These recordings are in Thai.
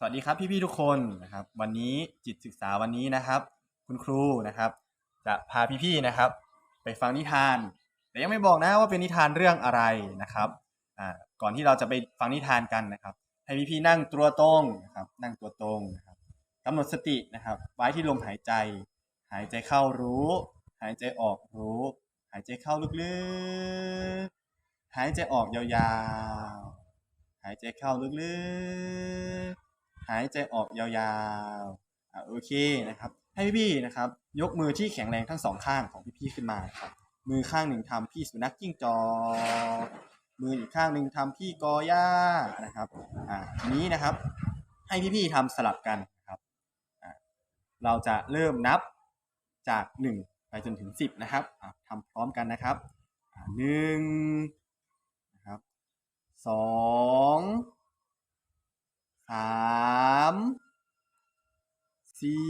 สวัสดีครับพี่ๆทุกคนนะครับ วันนี้จิตศึกษาวันนี้นะครับ คุณครูนะครับ จะพาพี่ๆนะครับ ไปฟังนิทาน แต่ยังไม่บอกนะว่าเป็นนิทานเรื่องอะไรนะครับอ่าก่อนที่เราจะไปฟังนิทานกันนะครับ ให้พี่ๆนั่งตัวตรงนะครับ นั่งตัวตรงนะครับกำหนดสตินะครับ ไว้ที่ลมหายใจ หายใจเข้ารู้ หายใจออกรู้ หายใจเข้าลึกๆหายใจออกยาวๆหายใจเข้าลึกๆ หายใจออกยาวๆอะโอเคนะครับ ให้พี่ๆนะครับ ยกมือที่แข็งแรงทั้งสองข้างของพี่ๆขึ้นมาครับ มือข้างหนึ่งทำพี่สุนัขจิ้งจอกมืออีกข้างหนึ่งทำพี่กอหญ้านะครับอ่าทีนี้นะครับ ให้พี่ๆทำสลับกันนะครับอ่าเราจะเริ่มนับจากหนึ่งไปจนถึงสิบนะครับอะทำพร้อมกันนะครับอ่าหนึ่งนะครับสอง สามสี่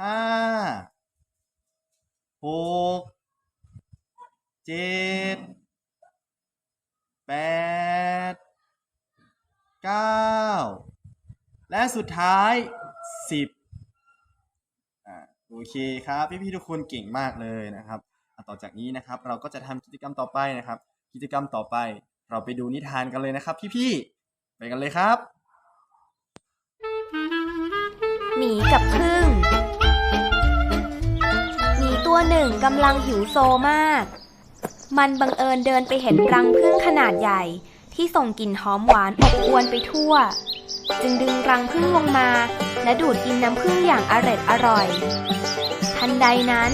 ห้าหกเจ็ดแปดเก้าและสุดท้ายสิบอ่าโอเคครับ พี่ๆทุกคนเก่งมากเลยนะครับ ต่อจากนี้นะครับเราก็จะทำกิจกรรมต่อไปนะครับ กิจกรรมต่อไป เราไปดูนิทานกันเลยนะครับ พี่ๆไปกันเลยครับ หมีกับพึ่งหมีตัวหนึ่งกำลังหิวโซมาก มันบังเอิญเดินไปเห็นรังพึ่งขนาดใหญ่ที่ส่งกลิ่นหอมหวานอบอวนไปทั่ว จึงดึงรังพึ่งลงมา และดูดกินน้ำพึ่งอย่างอร็ดอร่อย ทันใดนั้น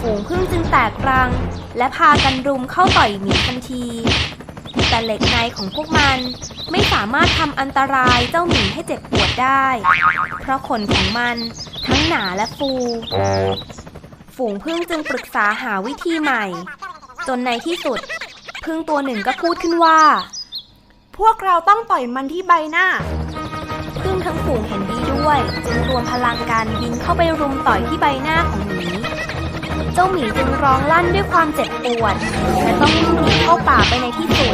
ฝูงพึ่งจึงแตกรัง และพากันรุมเข้าต่อยหมีทันที แต่เหล็กในของพวกมัน ไม่สามารถทำอันตรายเจ้าหมีให้เจ็บปวดได้ เพราะขนของมันทั้งหนาและฟู ฝูงพึ่งจึงปรึกษาหาวิธีใหม่ จนในที่สุด พึ่งตัวหนึ่งก็พูดขึ้นว่า พวกเราต้องต่อยมันที่ใบหน้า พึ่งทั้งฝูงเห็นดีด้วยจึงรวมพลังการบินเข้าไปรุมต่อยที่ใบหน้าของหมีเจ้าหมีจึงร้องลั่นด้วยความเจ็บปวดและต้องวิ่งหนีเข้าป่าไปในที่สุด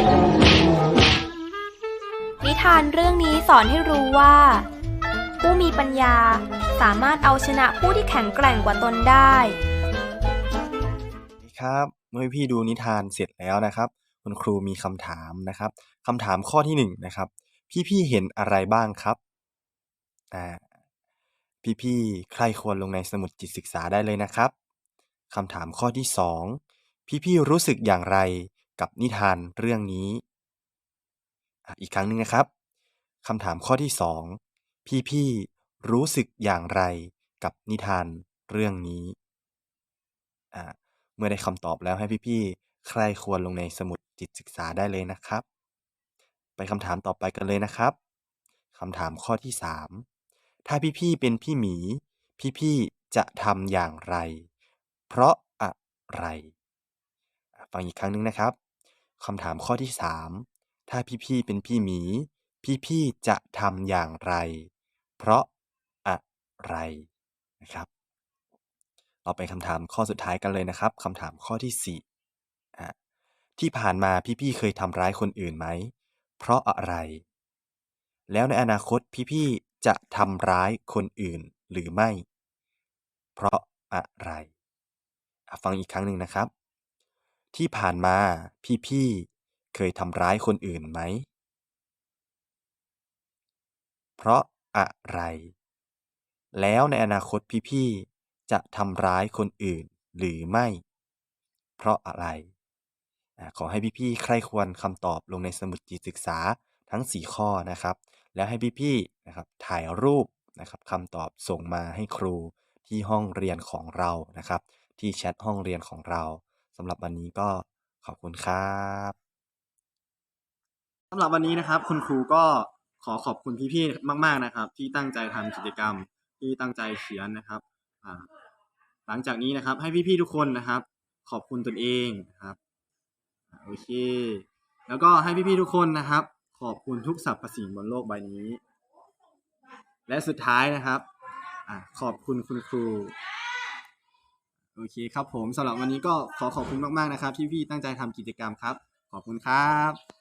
ทานเรื่องนี้สอนให้รู้ว่า ผู้มีปัญญาสามารถเอาชนะผู้ที่แข็งแกร่งกว่าตนได้ ครับเมื่อพี่ดูนิทานเสร็จแล้วนะครับ คุณครูมีคำถามนะครับคำถามข้อที่หนึ่งนะครับ พี่ๆเห็นอะไรบ้างครับอ่าพี่ๆใครควรลงในสมุดจิตศึกษาได้เลยนะครับคำถามข้อที่สองพี่ๆรู้สึกอย่างไรกับนิทานเรื่องนี้ อีกครั้งหนึ่งนะครับคำถามข้อที่สองพี่ๆรู้สึกอย่างไรกับนิทานเรื่องนี้เมื่อได้คำตอบแล้วให้พี่ๆใครควรลงในสมุดจิตศึกษาได้เลยนะครับ ไปคำถามต่อไปกันเลยนะครับคำถามข้อที่สามถ้าพี่ๆเป็นพี่หมี พี่ๆจะทำอย่างไร เพราะอะไร ฟังอีกครั้งหนึงนะครับคำถามข้อที่สาม ถ้าพี่ๆเป็นพี่หมี พี่ๆจะทำอย่างไร เพราะอะไรนะครับ เราไปคำถามข้อสุดท้ายกันเลยนะครับคำถามข้อที่สี่ที่ผ่านมาพี่ๆเคยทำร้ายคนอื่นไหม เพราะอะไร แล้วในอนาคตพี่ๆจะทำร้ายคนอื่นหรือไม่ เพราะอะไร ฟังอีกครั้งหนึ่งนะครับ ที่ผ่านมาพี่ๆ เคยทำร้ายคนอื่นไหม เพราะอะไร แล้วในอนาคตพี่ๆ จะทำร้ายคนอื่นหรือไม่ เพราะอะไร ขอให้พี่ๆ ใครควรคำตอบลงในสมุดจิตศึกษาทั้ง 4 ข้อนะครับ แล้วให้พี่ๆ นะครับถ่ายรูปนะครับคำตอบส่งมาให้ครูที่ห้องเรียนของเรานะครับ ที่แชทห้องเรียนของเราสำหรับวันนี้ก็ขอบคุณครับ สำหรับวันนี้นะครับ คุณครูก็ขอขอบคุณพี่ๆมาก ๆนะครับ ที่ตั้งใจทำกิจกรรมที่ตั้งใจเขียนนะครับอ่าหลังจากนี้นะครับ ให้พี่ๆทุกคนนะครับ ขอบคุณตนเองนะครับอ่าโอเค แล้วก็ให้พี่ๆทุกคนนะครับ ขอบคุณทุกสรรพสิ่งบนโลกใบนี้ และสุดท้ายนะครับอ่าขอบคุณคุณครู โอเคครับผมสำหรับวันนี้ก็ขอขอบคุณมากๆนะครับ ที่พี่ตั้งใจทำกิจกรรมครับ ขอบคุณครับ